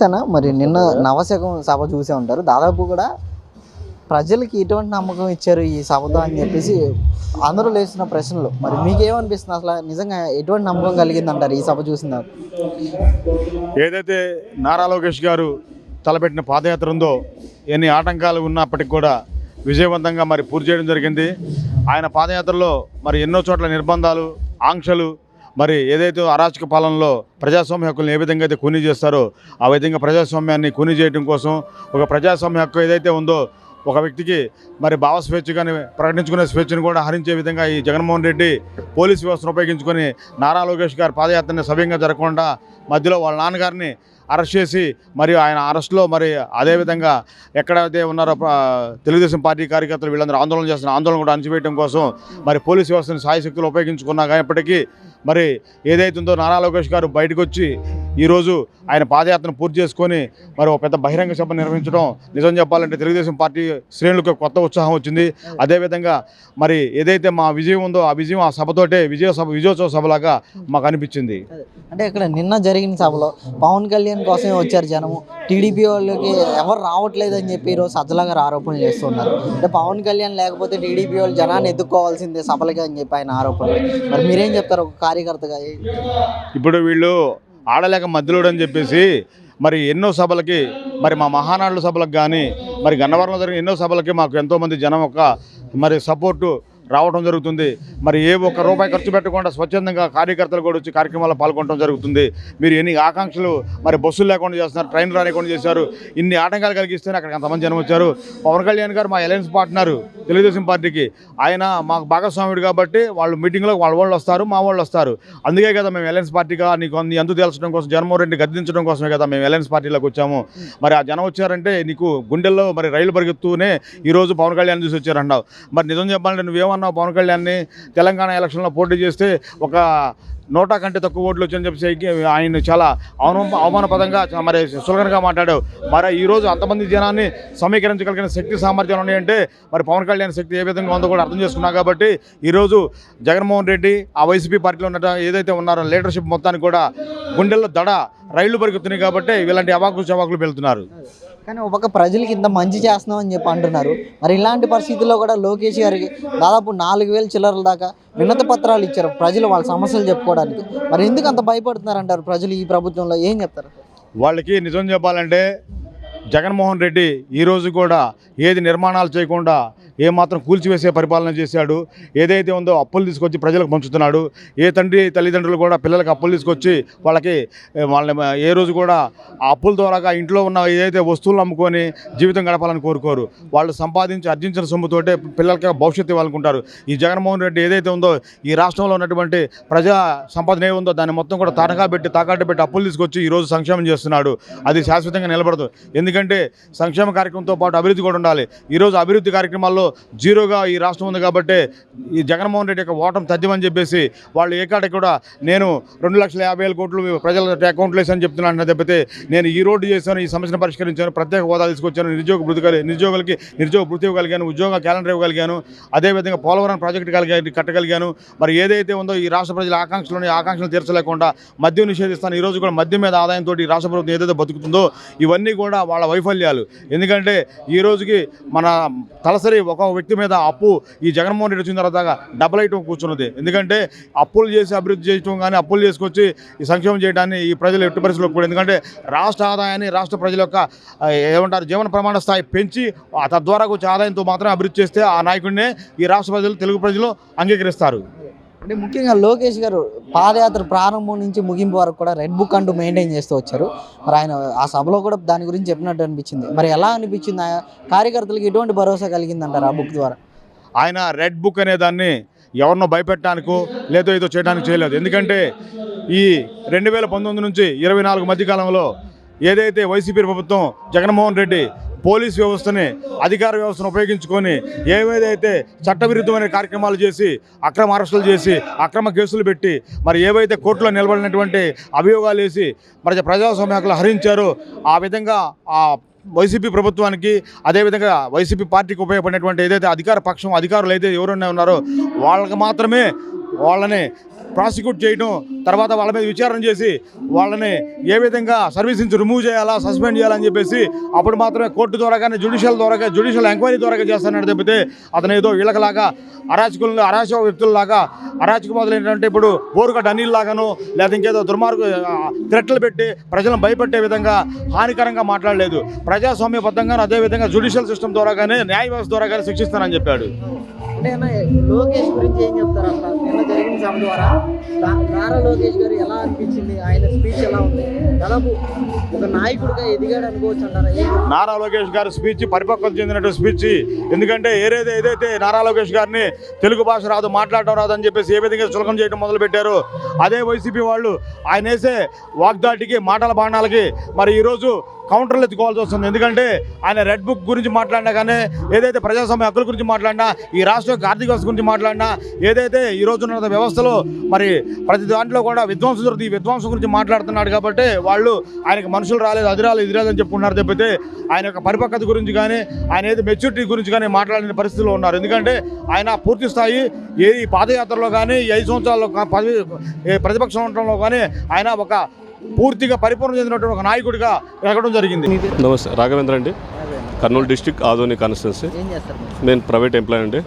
తన మరి నిన్న నవశకం సభ చూసే ఉంటారు. దాదాపు కూడా ప్రజలకి ఎటువంటి నమ్మకం ఇచ్చారు ఈ సభతో అని చెప్పేసి అందరూ లేచిన ప్రశ్నలు. మరి మీకేమనిపిస్తుంది? అసలు నిజంగా ఎటువంటి నమ్మకం కలిగింది అంటారు ఈ సభ చూసిన? ఏదైతే నారా లోకేష్ గారు తలపెట్టిన పాదయాత్ర ఉందో ఎన్ని ఆటంకాలు ఉన్నప్పటికీ కూడా విజయవంతంగా మరి పూర్తి చేయడం జరిగింది. ఆయన పాదయాత్రలో మరి ఎన్నో చోట్ల నిర్బంధాలు ఆంక్షలు మరి ఏదైతే అరాచక పాలనలో ప్రజాస్వామ్య హక్కులను ఏ విధంగా అయితే కూనీ చేస్తారో ఆ విధంగా ప్రజాస్వామ్యాన్ని కూనీ చేయడం కోసం ఒక ప్రజాస్వామ్య హక్కు ఏదైతే ఉందో ఒక వ్యక్తికి మరి భావ స్వేచ్ఛ కానీ ప్రకటించుకునే స్వేచ్ఛను కూడా హరించే విధంగా ఈ జగన్మోహన్ రెడ్డి పోలీస్ వ్యవస్థను ఉపయోగించుకొని నారా లోకేష్ గారి పాదయాత్రని సవ్యంగా జరగకుండా మధ్యలో వాళ్ళ నాన్నగారిని అరెస్ట్ చేసి మరియు ఆయన అరెస్ట్లో మరి అదేవిధంగా ఎక్కడైతే ఉన్నారో తెలుగుదేశం పార్టీ కార్యకర్తలు వీళ్ళందరూ ఆందోళన చేస్తున్న ఆందోళన కూడా అణచివేయడం కోసం మరి పోలీస్ వ్యవస్థను సాయశక్తులు ఉపయోగించుకున్నా కానీ మరి ఏదైతుందో ఉందో నారా లోకేష్ గారు బయటకు వచ్చి ఈరోజు ఆయన పాదయాత్రను పూర్తి చేసుకొని మరి ఒక పెద్ద బహిరంగ సభ నిర్వహించడం నిజం చెప్పాలంటే తెలుగుదేశం పార్టీ శ్రేణులకు కొత్త ఉత్సాహం వచ్చింది. అదేవిధంగా మరి ఏదైతే మా విజయం ఉందో ఆ విజయం ఆ సభతోటే విజయ సభ విజయోత్సవ సభలాగా మాకు అనిపించింది. అంటే ఇక్కడ నిన్న జరిగిన సభలో పవన్ కళ్యాణ్ కోసమే వచ్చారు జనము. టీడీపీ వాళ్ళకి ఎవరు రావట్లేదు అని చెప్పి ఈరోజు సజ్జల గారు ఆరోపణలు చేస్తున్నారు. అంటే పవన్ కళ్యాణ్ లేకపోతే టీడీపీ వాళ్ళు జనాన్ని ఎదుర్కోవాల్సిందే సభలకి అని చెప్పి ఆయన ఆరోపణలు. మరి మీరేం చెప్తారు ఒక కార్యకర్తగా? ఇప్పుడు వీళ్ళు ఆడలేక మధ్యలోడు అని చెప్పేసి మరి ఎన్నో సభలకి మరి మా మహానాడుల సభలకు కానీ మరి గన్నవరంలో జరిగిన ఎన్నో సభలకి మాకు ఎంతోమంది జనం ఒక మరి సపోర్టు రావడం జరుగుతుంది. మరి ఏ ఒక్క రూపాయి ఖర్చు పెట్టకుండా స్వచ్ఛందంగా కార్యకర్తలు కూడా వచ్చి కార్యక్రమాల్లో పాల్గొనడం జరుగుతుంది. మీరు ఎన్ని ఆకాంక్షలు మరి బస్సులు లేకుండా చేస్తున్నారు ట్రైన్ రానికుండా చేశారు ఇన్ని ఆటంకాలు కలిగిస్తేనే అక్కడికి అంతమంది జనం వచ్చారు. పవన్ కళ్యాణ్ గారు మా అలయన్స్ పార్ట్నర్ తెలుగుదేశం పార్టీకి. ఆయన మాకు భాగస్వాముడు కాబట్టి వాళ్ళు మీటింగ్లో వాళ్ళ వాళ్ళు వస్తారు మా వాళ్ళు వస్తారు. అందుకే కదా మేము అలయన్స్ పార్టీగా నీకు అన్ని అంతు తేల్చడం కోసం జగన్మోహన్ రెడ్డి గద్దించడం కోసమే కదా మేము అలయన్స్ పార్టీలోకి వచ్చాము. మరి ఆ జనం వచ్చారంటే నీకు గుండెల్లో మరి రైలు పరిగెత్తునే ఈరోజు పవన్ కళ్యాణ్ చూసి వచ్చారన్నావు మరి నిజం చెప్పాలంటే నువ్వేమన్నావు పవన్ కళ్యాణ్ని తెలంగాణ ఎలక్షన్లో పోటీ చేస్తే ఒక నోటా కంటే తక్కువ ఓట్లు వచ్చని చెప్పి ఆయన చాలా అవమాన అవమానపదంగా మరి సులకనగా మాట్లాడావు. మరి ఈరోజు అంతమంది జనాన్ని సమీకరించగలిగిన శక్తి సామర్థ్యాలు ఉన్నాయంటే మరి పవన్ కళ్యాణ్ శక్తి ఏ విధంగా ఉందో కూడా అర్థం చేసుకున్నా కాబట్టి ఈరోజు జగన్మోహన్ రెడ్డి ఆ వైసీపీ పార్టీలో ఉన్న ఏదైతే ఉన్నారో లీడర్షిప్ మొత్తానికి కూడా గుండెల్లో దడ రైళ్ళు పరిగెత్తున్నాయి కాబట్టి ఇలాంటి అవాకులు చవాకులు వెళ్తున్నారు కానీ ఒక ప్రజలకి ఇంత మంచి చేస్తున్నాం అని చెప్పి అంటున్నారు. మరి ఇలాంటి పరిస్థితుల్లో కూడా లోకేష్ గారికి దాదాపు నాలుగు వేల చిల్లరల దాకా వినతి పత్రాలు ఇచ్చారు ప్రజలు వాళ్ళ సమస్యలు చెప్పుకోవడానికి. మరి ఎందుకు అంత భయపడుతున్నారు అంటారు ప్రజలు ఈ ప్రభుత్వంలో? ఏం చెప్తారు? వాళ్ళకి నిజం చెప్పాలంటే జగన్మోహన్ రెడ్డి ఈరోజు కూడా ఏది నిర్మాణాలు చేయకుండా ఏమాత్రం కూల్చివేసే పరిపాలన చేశాడు ఏదైతే ఉందో అప్పులు తీసుకొచ్చి ప్రజలకు పంచుతున్నాడు ఏ తండ్రి తల్లిదండ్రులు కూడా పిల్లలకు అప్పులు తీసుకొచ్చి వాళ్ళకి వాళ్ళని ఏ రోజు కూడా ఆ అప్పుల ద్వారా ఇంట్లో ఉన్న ఏదైతే వస్తువులు అమ్ముకొని జీవితం గడపాలని కోరుకోరు. వాళ్ళు సంపాదించి అర్జించిన సొమ్ముతోటే పిల్లలకి భవిష్యత్తు ఇవ్వాలనుకుంటారు. ఈ జగన్మోహన్ రెడ్డి ఏదైతే ఉందో ఈ రాష్ట్రంలో ఉన్నటువంటి ప్రజా సంపాదన ఏ ఉందో దాన్ని మొత్తం కూడా తనఖా పెట్టి తాకట్టు పెట్టి అప్పులు తీసుకొచ్చి ఈరోజు సంక్షేమం చేస్తున్నాడు. అది శాశ్వతంగా నిలబడదు. ఎందుకంటే సంక్షేమ కార్యక్రమంతో పాటు అభివృద్ధి కూడా ఉండాలి. ఈరోజు అభివృద్ధి కార్యక్రమాల్లో జీరోగా ఈ రాష్ట్రం ఉంది కాబట్టి ఈ జగన్మోహన్ రెడ్డి యొక్క ఓటం తథ్యమని చెప్పేసి వాళ్ళు ఏకాటి కూడా నేను రెండు లక్షల యాభై వేల కోట్లు ప్రజల అకౌంట్లు వేసాను చెప్తున్నాను తప్పితే నేను ఈ రోడ్డు చేశాను ఈ సమస్యను పరిష్కరించాను ప్రత్యేక హోదా తీసుకొచ్చాను నిరుద్యోగ వృద్ధి నిరుద్యోగులకి నిరుద్యోగ వృత్తి ఇవ్వగలిగాను ఉద్యోగ క్యాలెండర్ ఇవ్వగలిగాను అదేవిధంగా పోలవరం ప్రాజెక్టు కలిగి కట్టగలిగాను. మరి ఏదైతే ఉందో ఈ రాష్ట్ర ప్రజల ఆకాంక్షలను ఆకాంక్షలు తీర్చలేకుండా మద్యం నిషేధిస్తాను. ఈ రోజు కూడా మద్యం మీద ఆదాయంతో ఈ రాష్ట్ర ప్రభుత్వం ఏదైతే బతుకుతుందో ఇవన్నీ కూడా వాళ్ళ వైఫల్యాలు. ఎందుకంటే ఈ రోజుకి మన తలసరి ఒక వ్యక్తి మీద అప్పు ఈ జగన్మోహన్ రెడ్డి వచ్చిన తర్వాత డబల్ ఐటమ్ కూర్చున్నది. ఎందుకంటే అప్పులు చేసి అభివృద్ధి చేయడం కానీ అప్పులు చేసుకొచ్చి ఈ సంక్షేమం చేయడాన్ని ఈ ప్రజలు ఎట్టి పరిస్థితుల్లో కూడా ఎందుకంటే రాష్ట్ర ఆదాయాన్ని రాష్ట్ర ప్రజల యొక్క ఏమంటారు జీవన ప్రమాణ స్థాయి పెంచి ఆ తద్వారా వచ్చే ఆదాయంతో మాత్రమే అభివృద్ధి చేస్తే ఆ నాయకుడినే ఈ రాష్ట్ర ప్రజలు తెలుగు ప్రజలు అంగీకరిస్తారు. అంటే ముఖ్యంగా లోకేష్ గారు పాదయాత్ర ప్రారంభం నుంచి ముగింపు వరకు కూడా రెడ్ బుక్ అంటూ మెయింటైన్ చేస్తూ వచ్చారు. మరి ఆయన ఆ సభలో కూడా దాని గురించి చెప్పినట్టు అనిపించింది. మరి ఎలా అనిపించింది? ఆ కార్యకర్తలకు ఎటువంటి భరోసా కలిగిందంటారు ఆ బుక్ ద్వారా? ఆయన రెడ్ బుక్ అనే దాన్ని ఎవరినో భయపెట్టడానికో లేదో ఏదో చేయడానికి చేయలేదు. ఎందుకంటే ఈ రెండు వేల పంతొమ్మిది నుంచి ఇరవై నాలుగు మధ్యకాలంలో ఏదైతే వైసీపీ ప్రభుత్వం జగన్మోహన్ రెడ్డి పోలీస్ వ్యవస్థని అధికార వ్యవస్థను ఉపయోగించుకొని ఏవేదైతే చట్టవిరుద్ధమైన కార్యక్రమాలు చేసి అక్రమ అరెస్టులు చేసి అక్రమ కేసులు పెట్టి మరి ఏవైతే కోర్టులో నిలబడినటువంటి అభియోగాలు వేసి మరి ప్రజాస్వామ్య హక్కులు హరించారో ఆ విధంగా ఆ వైసీపీ ప్రభుత్వానికి అదేవిధంగా వైసీపీ పార్టీకి ఉపయోగపడినటువంటి ఏదైతే అధికార పక్షం అధికారులు అయితే ఎవరైనా ఉన్నారో వాళ్ళకి మాత్రమే వాళ్ళని ప్రాసిక్యూట్ చేయడం తర్వాత వాళ్ళ మీద విచారణ చేసి వాళ్ళని ఏ విధంగా సర్వీస్ నుంచి రిమూవ్ చేయాలా సస్పెండ్ చేయాలని చెప్పేసి అప్పుడు మాత్రమే కోర్టు ద్వారా కానీ జ్యుడిషియల్ ద్వారా జ్యుడిషియల్ ఎంక్వైరీ ద్వారా చేస్తానని తప్పితే అతను ఏదో వీళ్ళకలాగా అరాచకులను అరాచక వ్యక్తులలాగా అరాచక మొదలైనటువంటి ఇప్పుడు బోరుగడ్డ అనిల్లాగాను లేదా ఇంకేదో దుర్మార్గ థ్రెట్లు పెట్టి ప్రజలను భయపెట్టే విధంగా హానికరంగా మాట్లాడలేదు. ప్రజాస్వామ్యబద్ధంగా అదేవిధంగా జ్యుడిషియల్ సిస్టమ్ ద్వారా కానీ న్యాయ వ్యవస్థ ద్వారా కానీ శిక్షిస్తానని చెప్పాడు. అంటే లోకేష్ గురించి ఏం చెప్తారు సభ ద్వారా నారా లోకేష్ గారు ఎలా అనిపించింది? ఆయన స్పీచ్ ఎలా ఉంది? దాదాపు ఒక నాయకుడిగా ఎదిగాడు అనుకోవచ్చు అంటారా? నారా లోకేష్ గారి స్పీచ్ పరిపక్వత చెందినటువంటి స్పీచ్. ఎందుకంటే ఏదైతే ఏదైతే నారా లోకేష్ గారిని తెలుగు భాష రాదు మాట్లాడటం రాదు అని చెప్పేసి ఏ విధంగా చులకం చేయడం మొదలు పెట్టారో అదే వైసీపీ వాళ్ళు ఆయన వేసే వాగ్దాటికి మాటల బాణాలకి మరి ఈరోజు కౌంటర్లు ఎత్తుకోవాల్సి వస్తుంది. ఎందుకంటే ఆయన రెడ్ బుక్ గురించి మాట్లాడినా కానీ ఏదైతే ప్రజాస్వామ్య హక్కుల గురించి మాట్లాడినా ఈ రాష్ట్ర యొక్క ఆర్థిక వ్యవస్థ గురించి మాట్లాడినా ఏదైతే ఈ రోజు వ్యవస్థలో మరి ప్రతి దాంట్లో కూడా విధ్వంసం జరుగుతుంది. ఈ విధ్వంసం గురించి మాట్లాడుతున్నాడు కాబట్టి వాళ్ళు ఆయనకి మనుషులు రాలేదు అది రాలేదు ఇది రాలేదు అని చెప్పుకున్నారు తప్పితే ఆయన యొక్క పరిపక్వత గురించి కానీ ఆయన ఏది మెచ్యూరిటీ గురించి కానీ మాట్లాడిన పరిస్థితిలో ఉన్నారు. ఎందుకంటే ఆయన పూర్తి స్థాయి ఏ ఈ పాదయాత్రలో కానీ ఐదు సంవత్సరాల్లో ప్రతిపక్షం ఉండటంలో కానీ ఆయన ఒక పూర్తిగా పరిపూర్ణ చెందినటువంటి ఒక నాయకుడిగా ఎదగడం జరిగింది? నమస్తే రాఘవేంద్ర అండి. Kurnool district Adoni constituency. ఏం చేస్తారు మీరు? నేను ప్రైవేట్ ఎంప్లాయ్ అండి.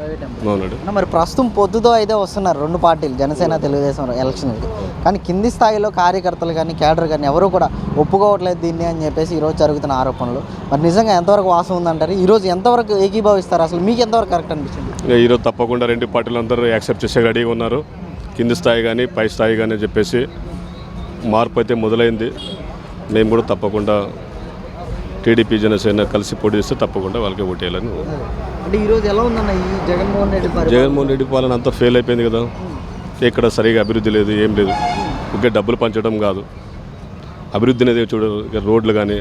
అవునండి. అన్న మరి ప్రస్తుతం పొద్దుతో అయితే వస్తున్నారు రెండు పార్టీలు జనసేన తెలుగుదేశం ఎలక్షన్కి కానీ కింది స్థాయిలో కార్యకర్తలు కానీ కేడర్ కానీ ఎవరు కూడా ఒప్పుకోవట్లేదు దీన్ని అని చెప్పేసి ఈరోజు జరుగుతున్న ఆరోపణలు. మరి నిజంగా ఎంతవరకు వాసం ఉందంటారు? ఈరోజు ఎంతవరకు ఏకీభవిస్తారు? అసలు మీకు ఎంతవరకు కరెక్ట్ అనిపించింది? ఇక ఈరోజు తప్పకుండా రెండు పార్టీలు అందరూ యాక్సెప్ట్ చేసే రెడీగా ఉన్నారు. కింది స్థాయి కానీ పై స్థాయి కానీ చెప్పేసి మార్పు అయితే మొదలైంది. మేము కూడా తప్పకుండా టీడీపీ జనసేన కలిసి పోటీ చేస్తే తప్పకుండా వాళ్ళకి ఓటేయాలని అంటే ఈరోజు ఎలా ఉందన్న ఈ జగన్మోహన్ రెడ్డి పరిపాలన? జగన్మోహన్ రెడ్డి పాలన అంతా ఫెయిల్ అయిపోయింది కదా. ఎక్కడ సరిగా అభివృద్ధి లేదు ఏం లేదు. ఇంకా డబ్బులు పంచడం కాదు. అభివృద్ధి అనేది చూడ రోడ్లు కానీ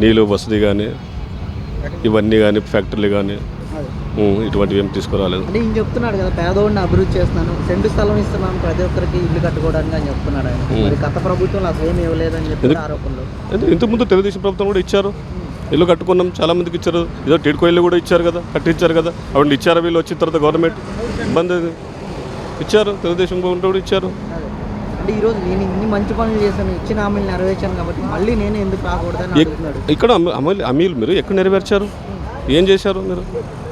నీళ్ళు వసతి కానీ ఇవన్నీ కానీ ఫ్యాక్టరీలు కానీ ఇటువంటివి ఏం తీసుకురాలేదు. అంటే ఈయన చెప్తున్నాడు కదా పేదవాడిని అభివృద్ధి చేస్తున్నాను సెంటు స్థలం ఇస్తున్నాను ప్రతి ఒక్కరికి ఇల్లు కట్టుకోవడానికి అని చెప్తున్నాడు ఆయన. మరి గత ప్రభుత్వంలో అసలు ఏమి ఇవ్వలేదని చెప్పి? ఆరోపణలు. అంటే ఇంతకుముందు తెలుగుదేశం ప్రభుత్వం కూడా ఇచ్చారు. ఇల్లు కట్టుకున్నాం చాలా మందికి ఇచ్చారు. ఏదో టీడ్కో ఇల్లు కూడా ఇచ్చారు కదా కట్టించారు కదా. అప్పుడు ఇచ్చారు వీళ్ళు వచ్చిన తర్వాత గవర్నమెంట్? ఇబ్బంది. ఇచ్చారు తెలుగుదేశం గవర్నమెంట్ కూడా ఇచ్చారు. అంటే ఈరోజు నేను ఇన్ని మంచి పనులు చేశాను ఇచ్చిన హామీలు నెరవేర్చాను కాబట్టి మళ్ళీ నేను ఎందుకు రాకూడదని ఇక్కడ అమ- అమలు అమీలు మీరు ఎక్కడ నెరవేర్చారు. ఏం చేశారు మీరు?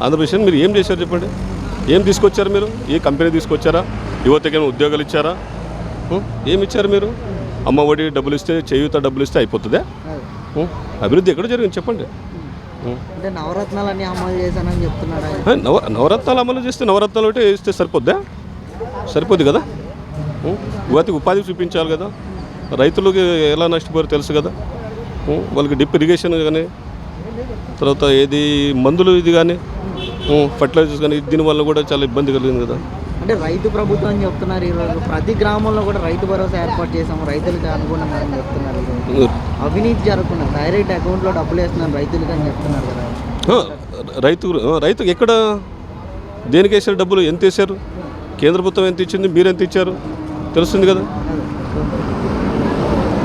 ఆంధ్రప్రదేశ్ మీరు ఏం చేశారు చెప్పండి. ఏం తీసుకొచ్చారు మీరు? ఏ కంపెనీ తీసుకొచ్చారా? యువతకి ఉద్యోగాలు ఇచ్చారా? ఏమి ఇచ్చారు మీరు? అమ్మ ఒడి డబ్బులు ఇస్తే చేయూత డబ్బులు ఇస్తే అయిపోతుందా? అభివృద్ధి ఎక్కడ జరిగింది చెప్పండి. నవరత్నాలన్నీ అమలు చేశానని చెప్తున్నాడు నవ నవరత్నాలు అమలు చేస్తే నవరత్నాలు ఒకటి ఇస్తే సరిపోద్దా? సరిపోద్ది కదా? యువతకి ఉపాధి చూపించాలి కదా? రైతులకి ఎలా నష్టపోయారో తెలుసు కదా? వాళ్ళకి డిప్ ఇరిగేషన్ కానీ తర్వాత ఏది మందులు ఇది కానీ ఫర్టిలైజర్స్ కానీ దీనివల్ల కూడా చాలా ఇబ్బంది కలిగింది కదా. అంటే రైతు ప్రభుత్వం అని చెప్తున్నారు ఈరోజు. ప్రతి గ్రామంలో కూడా రైతు భరోసా ఏర్పాటు చేసాము రైతులకు అనుగుణంగా అని చెప్తున్నారు. అవినీతి జరగకుండా డైరెక్ట్ అకౌంట్లో డబ్బులు వేస్తున్నారు రైతులకు అని చెప్తున్నారు కదా. రైతు రైతు ఎక్కడ దేనికి వేసారు డబ్బులు? ఎంత వేశారు? కేంద్ర ప్రభుత్వం ఎంత ఇచ్చింది? మీరు ఎంత ఇచ్చారు? తెలుస్తుంది కదా.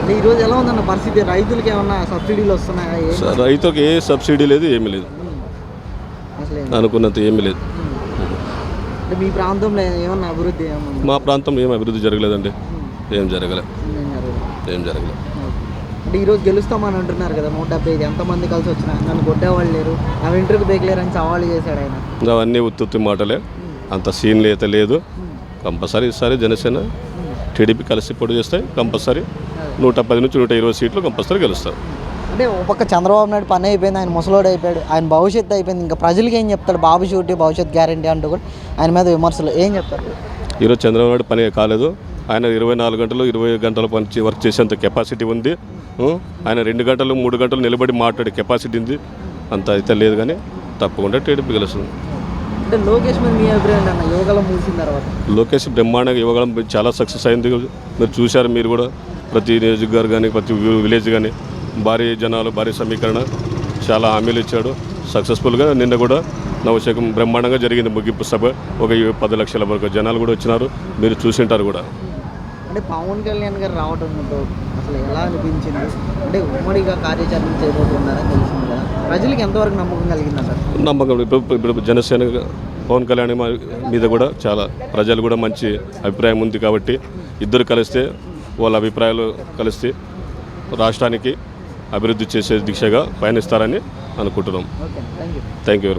అంటే ఈరోజు ఎలా ఉందన్న పరిస్థితి? రైతులకి ఏమన్నా సబ్సిడీలు వస్తున్నాయా? రైతుకి ఏ సబ్సిడీ లేదు ఏమీ లేదు. అనుకున్నంత ఏమీ లేదు. మీ ప్రాంతంలో ఏమన్నా అభివృద్ధి మా ప్రాంతంలో ఏం అభివృద్ధి జరగలేదండి. ఏం జరగలే. ఏం జరగలేదు అంటే ఈరోజు గెలుస్తామని అంటున్నారు కదా నూట డెబ్బై ఐదు. ఎంతమంది కలిసి వచ్చినా నన్ను కొట్టేవాళ్ళు లేరు. నా వెంట్రుకు బేకలేరని సవాళ్ళు చేశాడు ఆయన. అవన్నీ ఉత్తుత్తి మాటలే. అంత సీన్ అయితే లేదు. కంపల్సరీ ఈసారి జనసేన టీడీపీ కలిసి పోటీ చేస్తాయి కంపల్సరీ నూట పది నుంచి నూట ఇరవై సీట్లు కంపల్సరీ గెలుస్తారు. అంటే ఒక చంద్రబాబు నాయుడు పని అయిపోయింది ఆయన ముసలోడు అయిపోయాడు ఆయన భవిష్యత్తు అయిపోయింది ఇంకా ప్రజలకి ఏం చెప్తాడు? బాబు షూటీ భవిష్యత్ గ్యారంటీ అంటూ కూడా ఆయన మీద విమర్శలు ఏం చెప్తారు? ఈరోజు చంద్రబాబు నాయుడు పని కాలేదు. ఆయన ఇరవై నాలుగు గంటలు ఇరవై గంటల పని వర్క్ చేసేంత కెపాసిటీ ఉంది? ఆయన రెండు గంటలు మూడు గంటలు నిలబడి మాట్లాడే కెపాసిటీ ఉంది. అంత అయితే లేదు కానీ తప్పకుండా టీడీపీ గెలుస్తుంది. అంటే లోకేష్ మీద మీ అభిప్రాయం తర్వాత. లోకేష్ బ్రహ్మాండంగా ఇవ్వగలం చాలా సక్సెస్ అయింది. మీరు చూశారు మీరు కూడా. ప్రతి నియోజకవర్గం కానీ ప్రతి విలేజ్ కానీ భారీ జనాలు భారీ సమీకరణ చాలా హామీలు ఇచ్చాడు. సక్సెస్ఫుల్గా నిన్న కూడా నవశకం బ్రహ్మాండంగా జరిగింది ముగింపు సభ. ఒక పది లక్షల వరకు జనాలు కూడా వచ్చినారు. మీరు చూసింటారు కూడా. అంటే పవన్ కళ్యాణ్ గారు రావడంతో అసలు ఎలా అనిపించింది? అంటే ఉమ్మడిగా కార్యాచరణ చేయబోతున్నారని తెలిసింది కదా. ప్రజలకు ఎంతవరకు నమ్మకం కలిగిందంటారు నమ్మకం ఇప్పుడు ఇప్పుడు జనసేన పవన్ కళ్యాణ్ మీద కూడా చాలా ప్రజలు కూడా మంచి అభిప్రాయం ఉంది కాబట్టి ఇద్దరు కలిస్తే వాళ్ళ అభిప్రాయాలు కలిస్తే రాష్ట్రానికి అభివృద్ధి చేసే దిశగా పయనిస్తారని అనుకుంటున్నాం. Thank you thank you very much